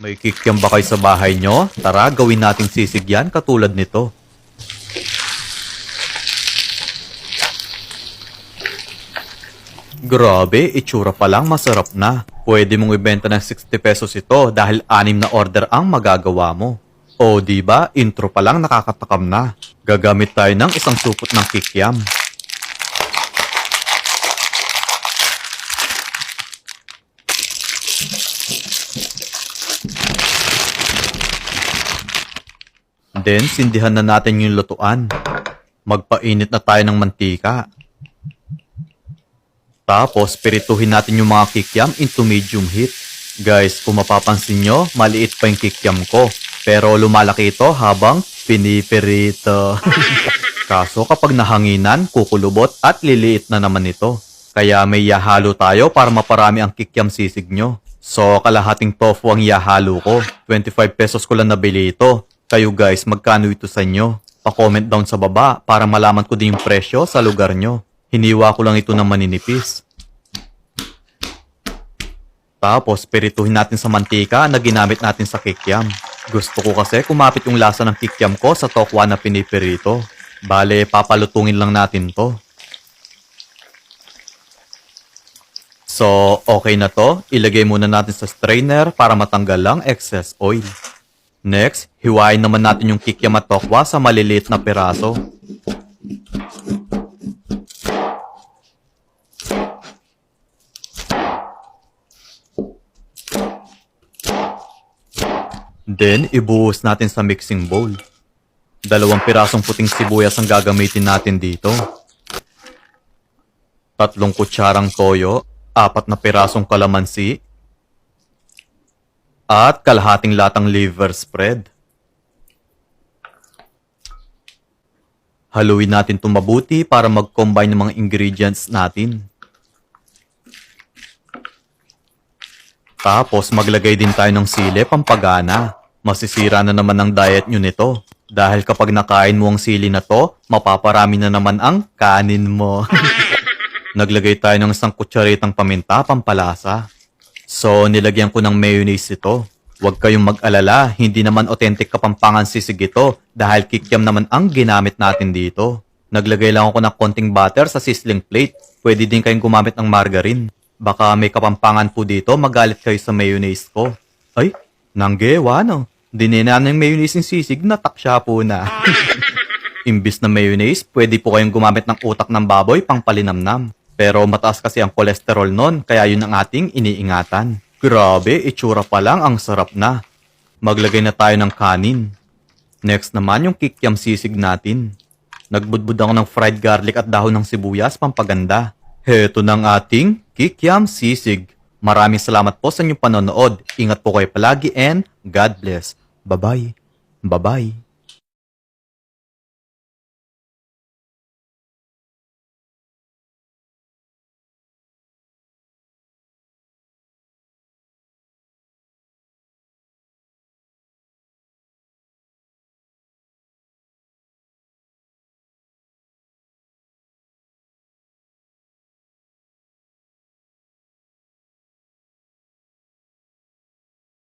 May kikiam ba kayo sa bahay nyo? Tara, gawin nating sisig yan katulad nito. Grabe, itsura pa lang masarap na. Pwede mong ibenta ng 60 pesos ito dahil anim na order ang magagawa mo. O di ba, intro pa lang nakakatakam na. Gagamit tayo ng isang supot ng kikiam. Then, sindihan na natin yung lutuan. Magpainit na tayo ng mantika. Tapos, pirituhin natin yung mga kikiam into medium heat. Guys, kung mapapansin nyo, maliit pa yung kikiam ko. Pero lumalaki ito habang pinipirito. Kaso kapag nahanginan, kukulubot at liliit na naman ito. Kaya may yahalo tayo para maparami ang kikiam sisig nyo. So, kalahating tofu ang yahalo ko. 25 pesos ko lang nabili ito. Kayo guys, magkano ito sa inyo? Pa-comment down sa baba para malaman ko din yung presyo sa lugar nyo. Hiniwa ko lang ito ng maninipis. Tapos, pirituhin natin sa mantika na ginamit natin sa kikiam. Gusto ko kasi kumapit yung lasa ng kikiam ko sa tokwa na pinipirito. Bale, papalutungin lang natin to. So, okay na to. Ilagay muna natin sa strainer para matanggal lang excess oil. Next, hiwain naman natin yung kikiam at tokwa sa maliliit na piraso. Then, ibuhos natin sa mixing bowl. Dalawang pirasong puting sibuyas ang gagamitin natin dito. Tatlong kutsarang toyo, apat na pirasong kalamansi, at kalahating latang liver spread. Haluin natin itong mabuti para mag-combine ng mga ingredients natin. Tapos maglagay din tayo ng sili pampagana. Masisira na naman ang diet nyo nito. Dahil kapag nakain mo ang sili na to, mapaparami na naman ang kanin mo. Naglagay tayo ng isang kutsaritang paminta pampalasa. So, nilagyan ko ng mayonnaise ito. Huwag kayong mag-alala, hindi naman authentic kapampangan sisig ito dahil kikiam naman ang ginamit natin dito. Naglagay lang ako ng konting butter sa sizzling plate. Pwede din kayong gumamit ng margarine. Baka may kapampangan po dito, magalit kayo sa mayonnaise ko. Ay, nanggewa no. Dinina ng mayonnaise yung sisig, nataksya po na. Imbis na mayonnaise, pwede po kayong gumamit ng utak ng baboy pang palinamnam. Pero mataas kasi ang kolesterol nun, kaya yun ang ating iniingatan. Grabe, itsura pa lang ang sarap na. Maglagay na tayo ng kanin. Next naman yung kikiam sisig natin. Nagbudbud ako ng fried garlic at dahon ng sibuyas pampaganda. Heto ng ating kikiam sisig. Maraming salamat po sa inyong panonood. Ingat po kayo palagi and God bless. Bye-bye. Bye-bye.